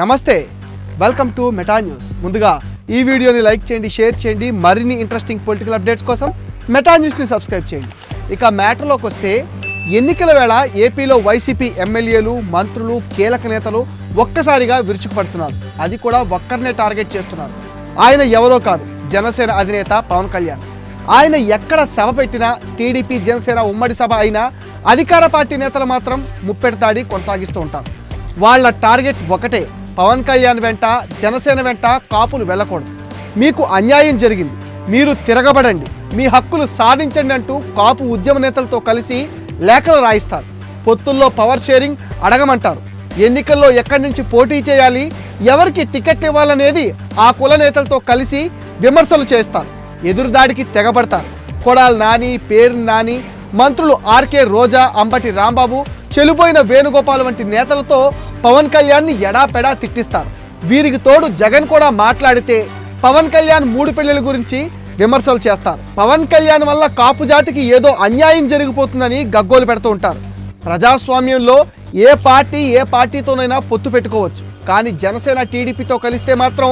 నమస్తే welcome to Meta news ముందుగా ఈ వీడియోని లైక్ చేయండి షేర్ చేయండి. మరిన్ని ఇంట్రెస్టింగ్ పొలిటికల్ అప్డేట్స్ కోసం మెటా న్యూస్ని సబ్స్క్రైబ్ చేయండి. ఇక మ్యాటర్లోకి వస్తే ఎన్నికల వేళ ఏపీలో వైసీపీ ఎమ్మెల్యేలు మంత్రులు కీలక నేతలు ఒక్కసారిగా విరుచుకుపడుతున్నారు. అది కూడా ఒక్కరినే టార్గెట్ చేస్తున్నారు. ఆయన ఎవరో కాదు జనసేన అధినేత పవన్ కళ్యాణ్. ఆయన ఎక్కడ సభ పెట్టినా టీడీపీ జనసేన ఉమ్మడి సభ అయినా అధికార పార్టీ నేతలు మాత్రం ముప్పెడతాడి కొనసాగిస్తూ ఉంటారు. వాళ్ళ టార్గెట్ ఒకటే పవన్ కళ్యాణ్ వెంట జనసేన వెంట కాపులు వెళ్ళకూడదు. మీకు అన్యాయం జరిగింది. మీరు తిరగబడండి. మీ హక్కులు సాధించండి అంటూ కాపు ఉద్యమ నేతలతో కలిసి లేఖలు రాయిస్తారు. పొత్తుల్లో పవర్ షేరింగ్ అడగమంటారు. ఎన్నికల్లో ఎక్కడి నుంచి పోటీ చేయాలి? ఎవరికి టికెట్ ఇవ్వాలనేది ఆ కుల నేతలతో కలిసి విమర్శలు చేస్తారు. ఎదురుదాడికి తెగబడతారు. కొడాల్ నాని పేరు నాని మంత్రులు ఆర్కే రోజా అంబటి రాంబాబు చెలిపోయిన వేణుగోపాల్ వంటి నేతలతో పవన్ కళ్యాణ్ని ఎడాపెడా తిట్టిస్తారు. వీరికి తోడు జగన్ కూడా మాట్లాడితే పవన్ కళ్యాణ్ మూడు పెళ్ళిల గురించి విమర్శలు చేస్తారు. పవన్ కళ్యాణ్ వల్ల కాపు జాతికి ఏదో అన్యాయం జరిగిపోతుందని గగ్గోలు పెడుతూ ఉంటారు. ప్రజాస్వామ్యంలో ఏ పార్టీ ఏ పార్టీతోనైనా పొత్తు పెట్టుకోవచ్చు. కానీ జనసేన టీడీపీతో కలిస్తే మాత్రం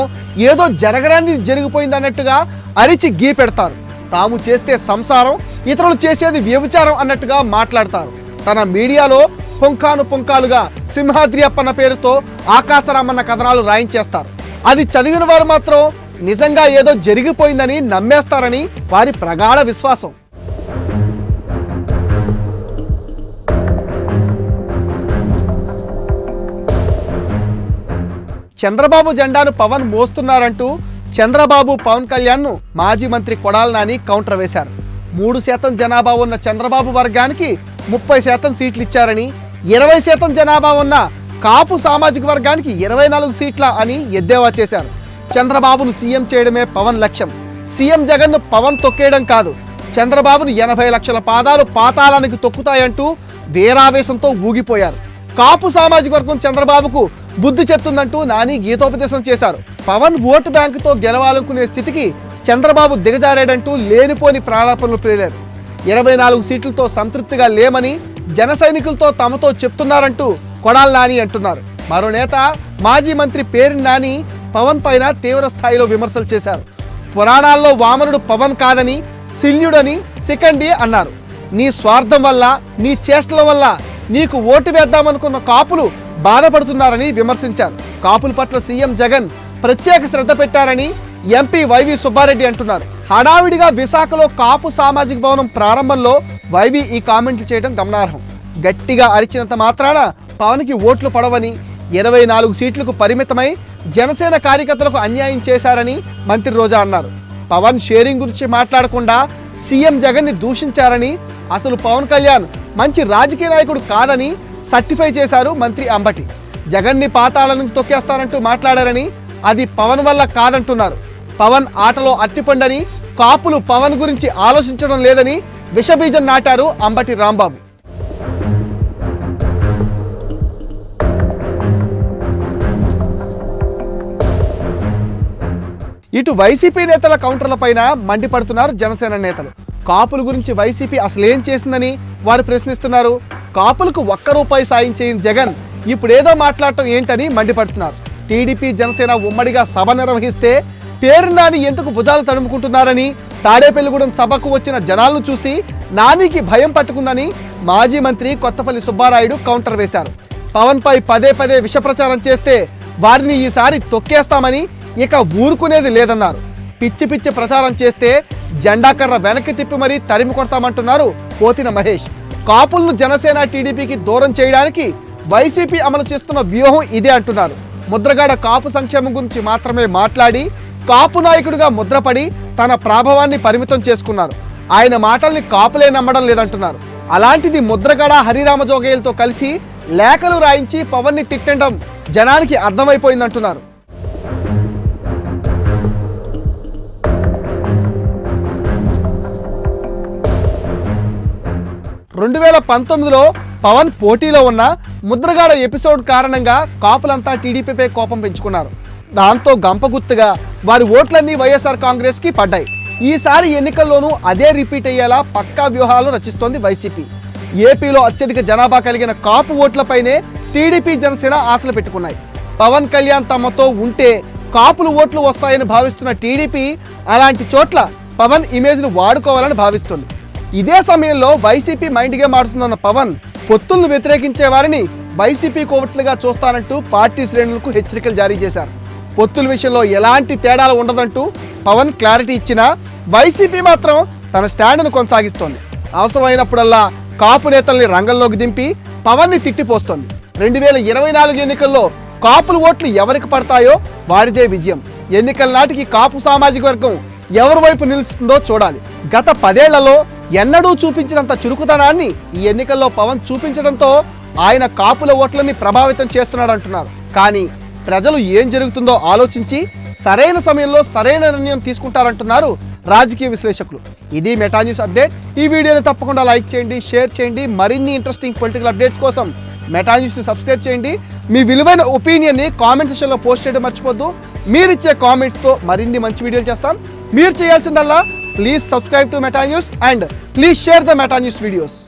ఏదో జరగరాని జరిగిపోయింది అన్నట్టుగా అరిచి గీ పెడతారు. తాము చేస్తే సంసారం ఇతరులు చేసేది వ్యభిచారం అన్నట్టుగా మాట్లాడతారు. తన మీడియాలో పుంఖాను పుంఖాలుగా సింహాద్రి అప్పన్న పేరుతో ఆకాశరామన్న కథనాలు రాయించేస్తారు. అది చదివిన వారు మాత్రం నిజంగా ఏదో జరిగిపోయిందని నమ్మేస్తారని వారి ప్రగాఢ విశ్వాసం. చంద్రబాబు జెండాను పవన్ మోస్తున్నారంటూ చంద్రబాబు పవన్ కళ్యాణ్ను మాజీ మంత్రి కొడాల నాని కౌంటర్ వేశారు. మూడు శాతం జనాభా ఉన్న చంద్రబాబు వర్గానికి ముప్పై శాతం సీట్లు ఇచ్చారని ఇరవై శాతం జనాభా ఉన్న కాపు సామాజిక వర్గానికి ఇరవై నాలుగు సీట్ల అని ఎద్దేవా చేశారు. చంద్రబాబును సీఎం చేయడమే పవన్ లక్ష్యం. సీఎం జగన్ను పవన్ తొక్కేయడం కాదు చంద్రబాబును ఎనభై లక్షల పాదాలు పాతాళానికి తొక్కుతాయంటూ వేరావేశంతో ఊగిపోయారు. కాపు సామాజిక వర్గం చంద్రబాబుకు బుద్ధి చెప్తుందంటూ నాని గీతోపదేశం చేశారు. పవన్ ఓటు బ్యాంకుతో గెలవాలనుకునే స్థితికి చంద్రబాబు దిగజారాడంటూ లేనిపోని ప్రాలాపనలు ప్రేరారు ఇరవై నాలుగు సీట్లతో సంతృప్తిగా లేమని జన సైనికులతో తమతో చెప్తున్నారంటూ కొడాల్ నాని అంటున్నారు. మరో నేత మాజీ మంత్రి పేరు నాని పవన్ పైన తీవ్ర స్థాయిలో విమర్శలు చేశారు. పురాణాల్లో వామనుడు పవన్ కాదని శల్యుడని సికండి అన్నారు. నీ స్వార్థం వల్ల నీ చేష్టల వల్ల నీకు ఓటు వేద్దామనుకున్న కాపులు బాధపడుతున్నారని విమర్శించారు. కాపుల పట్ల సీఎం జగన్ ప్రత్యేక శ్రద్ధ పెట్టారని ఎంపీ వైవి సుబ్బారెడ్డి అంటున్నారు. హడావిడిగా విశాఖలో కాపు సామాజిక భవనం ప్రారంభంలో వైవి ఈ కామెంట్లు చేయడం గమనార్హం. గట్టిగా అరిచినంత మాత్రాన పవన్కి ఓట్లు పడవని ఇరవై నాలుగు సీట్లకు పరిమితమై జనసేన కార్యకర్తలకు అన్యాయం చేశారని మంత్రి రోజా అన్నారు. పవన్ షేరింగ్ గురించి మాట్లాడకుండా సీఎం జగన్ని దూషించారని అసలు పవన్ కళ్యాణ్ మంచి రాజకీయ నాయకుడు కాదని సర్టిఫై చేశారు మంత్రి అంబటి. జగన్ని పాతాళానికి తొక్కేస్తానంటూ మాట్లాడారని అది పవన్ వల్ల కాదంటున్నారు. పవన్ ఆటలో అట్టిపండని కాపులు పవన్ గురించి ఆలోచించడం లేదని విషబీజం నాటారు అంబటి రాంబాబు. ఇటు వైసీపీ నేతల కౌంటర్లపైన మండిపడుతున్నారు జనసేన నేతలు. కాపుల గురించి వైసీపీ అసలేం చేసిందని వారు ప్రశ్నిస్తున్నారు. కాపులకు ఒక్క రూపాయి సాయం చేయని జగన్ ఇప్పుడేదో మాట్లాడటం ఏంటని మండిపడుతున్నారు. టీడీపీ జనసేన ఉమ్మడిగా సభ నిర్వహిస్తే పేరు నాని ఎందుకు భుజాలు తడుముకుంటున్నారని తాడేపల్లిగూడెం సభకు వచ్చిన జనాలను చూసి నానికి భయం పట్టుకుందని మాజీ మంత్రి కొత్తపల్లి సుబ్బారాయుడు కౌంటర్ వేశారు. పవన్ పై పదే పదే విష ప్రచారం చేస్తే వారిని ఈసారి తొక్కేస్తామని ఇక ఊరుకునేది లేదన్నారు. పిచ్చి పిచ్చి ప్రచారం చేస్తే జెండాకర్ర వెనక్కి తిప్పి మరీ తరిమి కొడతామంటున్నారు పోతిన మహేష్. కాపులను జనసేన టీడీపీకి దూరం చేయడానికి వైసీపీ అమలు చేస్తున్న వ్యూహం ఇదే అంటున్నారు. ముద్రగాడ కాపు సంక్షేమం గురించి మాత్రమే మాట్లాడి కాపు నాయకుడిగా ముద్రపడి తన ప్రాభవాన్ని పరిమితం చేసుకున్నారు. ఆయన మాటల్ని కాపులే నమ్మడం లేదంటున్నారు. అలాంటిది ముద్రగడ హరిరామ జోగయ్యలతో కలిసి లేఖలు రాయించి పవన్ని తిట్టడం జనానికి అర్థమైపోయిందంటున్నారు. రెండు వేల పంతొమ్మిదిలో పవన్ పోటీలో ఉన్న ముద్రగాడ ఎపిసోడ్ కారణంగా కాపులంతా టీడీపీపై కోపం పెంచుకున్నారు. దాంతో గంపగుత్తుగా వారి ఓట్లన్నీ వైఎస్ఆర్ కాంగ్రెస్కి పడ్డాయి. ఈసారి ఎన్నికల్లోనూ అదే రిపీట్ అయ్యేలా పక్కా వ్యూహాలు రచిస్తోంది వైసీపీ. ఏపీలో అత్యధిక జనాభా కలిగిన కాపు ఓట్లపైనే టీడీపీ జనసేన ఆశలు పెట్టుకున్నాయి. పవన్ కళ్యాణ్ తమతో ఉంటే కాపులు ఓట్లు వస్తాయని భావిస్తున్న టీడీపీ అలాంటి చోట్ల పవన్ ఇమేజ్ను వాడుకోవాలని భావిస్తుంది. ఇదే సమయంలో వైసీపీ మైండ్ గేమ్ పవన్ పొత్తులను వ్యతిరేకించే వారిని వైసీపీ కోవట్లుగా చూస్తానంటూ పార్టీ శ్రేణులకు హెచ్చరికలు జారీ చేశారు. పొత్తుల విషయంలో ఎలాంటి తేడాలు ఉండదంటూ పవన్ క్లారిటీ ఇచ్చినా వైసీపీ మాత్రం తన స్టాండ్ను కొనసాగిస్తోంది. అవసరమైనప్పుడల్లా కాపు నేతల్ని రంగంలోకి దింపి పవన్ని తిట్టిపోస్తోంది. రెండు వేల ఇరవై నాలుగు ఎన్నికల్లో కాపుల ఓట్లు ఎవరికి పడతాయో వారిదే విజయం. ఎన్నికల నాటికి కాపు సామాజిక వర్గం ఎవరి వైపు నిలుస్తుందో చూడాలి. గత పదేళ్ళలో ఎన్నడూ చూపించినంత చురుకుదనాన్ని ఈ ఎన్నికల్లో పవన్ చూపించడంతో ఆయన కాపుల ఓట్లని ప్రభావితం చేస్తున్నాడంటున్నారు. కానీ ప్రజలు ఏం జరుగుతుందో ఆలోచించి సరైన సమయంలో సరైన నిర్ణయం తీసుకుంటారంటున్నారు రాజకీయ విశ్లేషకులు. ఇది మెటా న్యూస్ అప్డేట్ ఈ వీడియోని తప్పకుండా లైక్ చేయండి షేర్ చేయండి. మరిన్ని ఇంట్రెస్టింగ్ పొలిటికల్ అప్డేట్స్ కోసం మెటా న్యూస్ని సబ్స్క్రైబ్ చేయండి. మీ విలువైన ఒపీనియన్ని కామెంట్ సెషన్లో పోస్ట్ చేయడం మర్చిపోద్దు. మీరు ఇచ్చే కామెంట్స్తో మరిన్ని మంచి వీడియోలు చేస్తాం. మీరు చేయాల్సిందల్లా please subscribe to Meta News and please share the Meta News videos